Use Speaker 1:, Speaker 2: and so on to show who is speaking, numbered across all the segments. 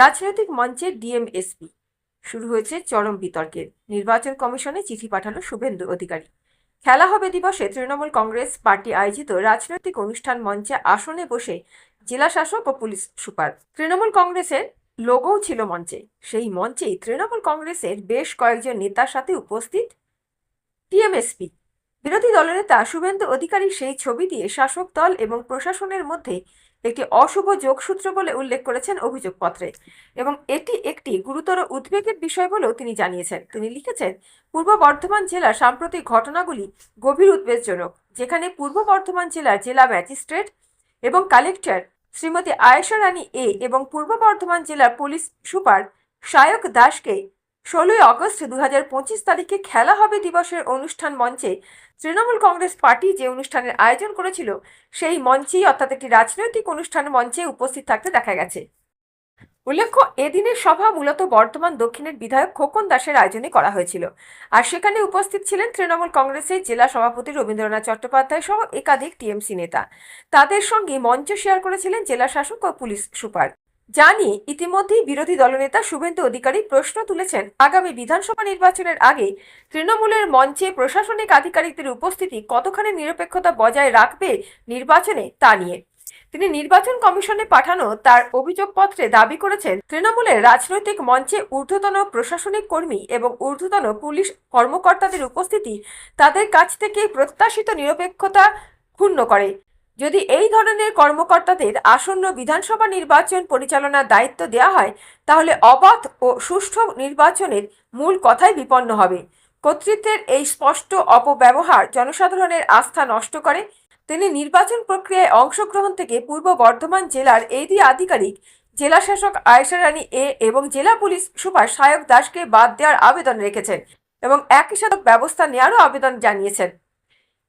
Speaker 1: রাজনৈতিক মঞ্চের ডিএমএসপি। শুরু হয়েছে চরম বিতর্কের নির্বাচন কমিশনে চিঠি পাঠালো শুভেন্দু অধিকারী। খেলা হবে দিবসে তৃণমূল কংগ্রেস পার্টি আয়োজিত রাজনৈতিক অনুষ্ঠান মঞ্চে আসনে বসে জেলা শাসক ও পুলিশ সুপার। তৃণমূল কংগ্রেসের লোগোও ছিল মঞ্চে। সেই মঞ্চেই তৃণমূল কংগ্রেসের বেশ কয়েকজন নেতার সাথে উপস্থিত টিএমএসপি বিরোধী দলনেতা শুভেন্দু অধিকারী সেই ছবি দিয়ে শাসক দল এবং প্রশাসনের মধ্যে একটি অশুভ যোগসূত্র বলে উল্লেখ করেছেন অভিযোগপত্রে এবং এটি একটি গুরুতর উদ্বেগের বিষয় বলেও তিনি জানিয়েছেন। তিনি লিখেছেন, পূর্ব বর্ধমান জেলার সাম্প্রতিক ঘটনাগুলি গভীর উদ্বেগজনক, যেখানে পূর্ব বর্ধমান জেলার জেলা ম্যাজিস্ট্রেট এবং কালেক্টর শ্রীমতী আয়েশা রানী এ এবং পূর্ব বর্ধমান জেলার পুলিশ সুপার সায়ক দাসকে ষোলোই আগস্ট দু তারিখে খেলা হবে দিবসের অনুষ্ঠান মঞ্চে। তৃণমূল কংগ্রেস পার্টি যে অনুষ্ঠানের আয়োজন করেছিল, সেই মঞ্চেই অর্থাৎ একটি রাজনৈতিক অনুষ্ঠান মঞ্চে উপস্থিত থাকতে দেখা গেছে। উল্লেখ্য, এদিনের সভা মূলত বর্ধমান দক্ষিণের বিধায়ক খোকন দাসের আয়োজনে করা হয়েছিল। আর সেখানে উপস্থিত ছিলেন তৃণমূল কংগ্রেসের জেলা সভাপতি রবীন্দ্রনাথ চট্টোপাধ্যায় সহ একাধিক টিএমসি নেতা। তাদের সঙ্গে মঞ্চ শেয়ার করেছিলেন জেলা শাসক ও পুলিশ সুপার। জানি ইতিমধ্যেই বিরোধী দলনেতা শুভেন্দু অধিকারী প্রশ্ন তুলেছেন। আগামী বিধানসভা নির্বাচনের আগে তৃণমূলের মঞ্চে প্রশাসনিক আধিকারিকদের উপস্থিতি কতখানি নিরপেক্ষতা বজায় রাখবে নির্বাচনে তা নিয়ে। তিনি নির্বাচন কমিশনে পাঠানো তার অভিযোগপত্রে দাবি করেছেন, তৃণমূলের রাজনৈতিক মঞ্চে ঊর্ধ্বতন প্রশাসনিক কর্মী এবং ঊর্ধ্বতন পুলিশ কর্মকর্তাদের উপস্থিতি তাদের কাছ থেকে প্রত্যাশিত নিরপেক্ষতা ক্ষুণ্ণ করে। যদি এই ধরনের কর্মকর্তাদের আসন্ন বিধানসভা নির্বাচন পরিচালনার দায়িত্ব দেওয়া হয়, তাহলে অবাধ ও সুষ্ঠু নির্বাচনের মূল কথাই বিপন্ন হবে। কর্তৃত্বের এই স্পষ্ট অপব্যবহার জনসাধারণের আস্থা নষ্ট করে। তিনি নির্বাচন প্রক্রিয়ায় অংশগ্রহণ থেকে পূর্ব বর্ধমান জেলার এডি আধিকারিক, জেলা শাসক আয়েশা রানী এ এবং জেলা পুলিশ সুপার সায়ক দাসকে বাদ দেওয়ার আবেদন রেখেছেন এবং একই সাথে ব্যবস্থা নেওয়ারও আবেদন জানিয়েছেন।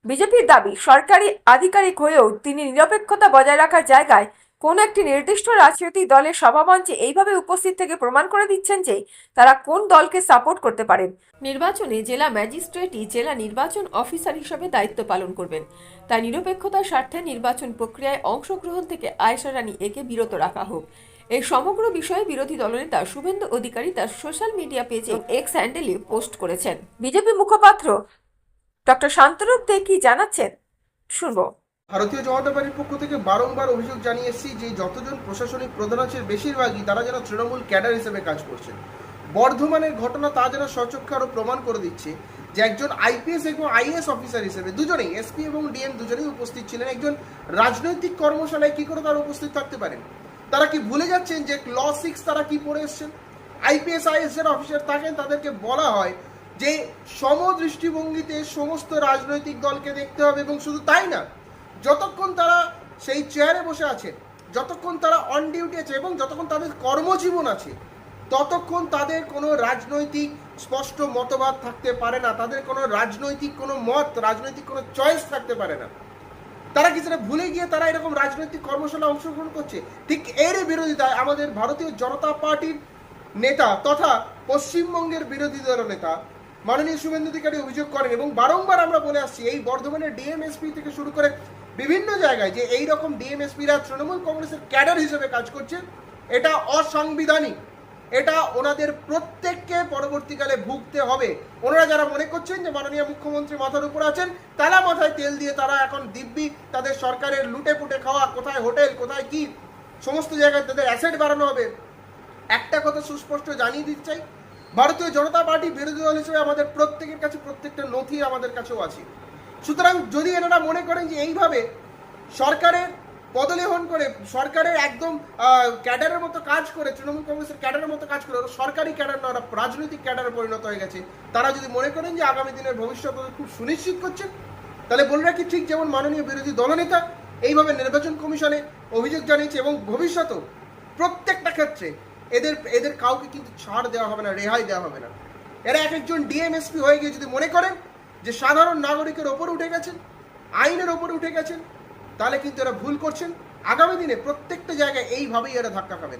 Speaker 1: বিজেপির দাবি, সরকারি আধিকারিক হয়েও তিনি নিরপেক্ষতা বজায় রাখার জায়গায় কোন একটি নির্দিষ্ট রাজনৈতিক দলের সভামঞ্চে এইভাবে উপস্থিত থেকে প্রমাণ করে দিচ্ছেন যে তারা কোন দলকে সাপোর্ট করতে পারেন। নির্বাচনে জেলা ম্যাজিস্ট্রেটই জেলা নির্বাচন অফিসার হিসেবে দায়িত্ব পালন করবেন। তাই নিরপেক্ষতার স্বার্থে নির্বাচন প্রক্রিয়ায় অংশগ্রহণ থেকে আয়েশা রানী একে বিরত রাখা হোক। এই সমগ্র বিষয়ে বিরোধী দলনেতা শুভেন্দু অধিকারী তার সোশ্যাল মিডিয়া পেজে এক্স হ্যান্ডেলে পোস্ট করেছেন। বিজেপি মুখপাত্র ডক্টর শান্তরূপ দে কি জানাচ্ছেন? শুনব।
Speaker 2: ভারতীয় জনতা পার্টির পক্ষ থেকে বারংবার অভিযোগ জানিয়ে এসেছি যে যতজন প্রশাসনিক প্রধান আছে বেশিরভাগই তারা যেন তৃণমূল ক্যাডার হিসেবে কাজ করছেন। বর্ধমানের ঘটনা তা যেন স্বচক্ষে আরও প্রমাণ করে দিচ্ছে যে একজন আইপিএস এবং আইএস অফিসার হিসেবে দুজনেই, এসপি এবং ডিএম দুজনেই উপস্থিত ছিলেন। একজন রাজনৈতিক কর্মশালায় কি করে তারা উপস্থিত থাকতে পারেন? তারা কি ভুলে যাচ্ছেন যে ল সিক্স তারা কি পড়ে এসছেন? আইপিএস আইএস এর অফিসার থাকেন তাদেরকে বলা হয় যে সমদৃষ্টিভঙ্গিতে সমস্ত রাজনৈতিক দলকে দেখতে হবে এবং শুধু তাই না, যতক্ষণ তারা সেই চেয়ারে বসে আছেন যতক্ষণ তারা অন ডিউটি আছে এবং যতক্ষণ তাদের কর্মজীবন আছে, ততক্ষণ তাদের কোনো রাজনৈতিক স্পষ্ট মতবাদ থাকতে পারে না, তাদের কোনো রাজনৈতিক কোনো মত, রাজনৈতিক কোনো চয়েস থাকতে পারে না। তারা কি সেটা ভুলে গিয়ে তারা এরকম রাজনৈতিক কর্মশালা অংশগ্রহণ করছে? ঠিক এর বিরোধিতায় আমাদের ভারতীয় জনতা পার্টির নেতা তথা পশ্চিমবঙ্গের বিরোধী দল নেতা মাননীয় শুভেন্দু অধিকারী অভিযোগ করেন এবং বারংবার আমরা বলে আসছি, এই বর্ধমানের ডিএমএসপি থেকে শুরু করে বিভিন্ন জায়গায় যে এই রকম ডিএমএসপিরা তৃণমূল কংগ্রেসের ক্যাডার হিসেবে কাজ করছে, এটা অসাংবিধানিক। এটা ওনাদের প্রত্যেককে পরবর্তীকালে ভুগতে হবে। ওনারা যারা মনে করছেন যে মাননীয় মুখ্যমন্ত্রী মাথার উপর আছেন, তারা মাথায় তেল দিয়ে তারা এখন দিব্যি তাদের সরকারের লুটে পুটে খাওয়া, কোথায় হোটেল, কোথায় কি, সমস্ত জায়গায় তাদের অ্যাসেট বাড়ানো হবে। একটা কথা সুস্পষ্ট জানিয়ে দিতে চাই ভারতীয় জনতা পার্টি বিরোধী দল হিসেবে আমাদের প্রত্যেকের কাছে প্রত্যেকটা নথি আমাদের কাছেও আছে। সুতরাং যদি এনারা মনে করেন যে এইভাবে সরকারের পদলেহন করে, সরকারের একদম ক্যাডারের মতো কাজ করে, তৃণমূল কংগ্রেসের ক্যাডারের মতো কাজ করে সরকারি ক্যাডার না, ওরা রাজনৈতিক ক্যাডারে পরিণত হয়ে গেছে, তারা যদি মনে করেন যে আগামী দিনের ভবিষ্যৎ খুব সুনিশ্চিত করছেন তাহলে বলে রাখি ঠিক যেমন মাননীয় বিরোধী দলনেতা এইভাবে নির্বাচন কমিশনে অভিযোগ জানিয়েছে এবং ভবিষ্যতেও প্রত্যেকটা ক্ষেত্রে এদের এদের কাউকে কিন্তু ছাড় দেওয়া হবে না, রেহাই দেওয়া হবে না। এরা এক একজন ডিএমএসপি হয়ে গিয়ে যদি মনে করেন যে সাধারণ নাগরিকের ওপর উঠে গেছেন, আইনের ওপর উঠে গেছেন, তাহলে কিন্তু এরা ভুল করছেন। আগামী দিনে প্রত্যেকটা জায়গায় এইভাবেই এরা ধাক্কা খাবেন।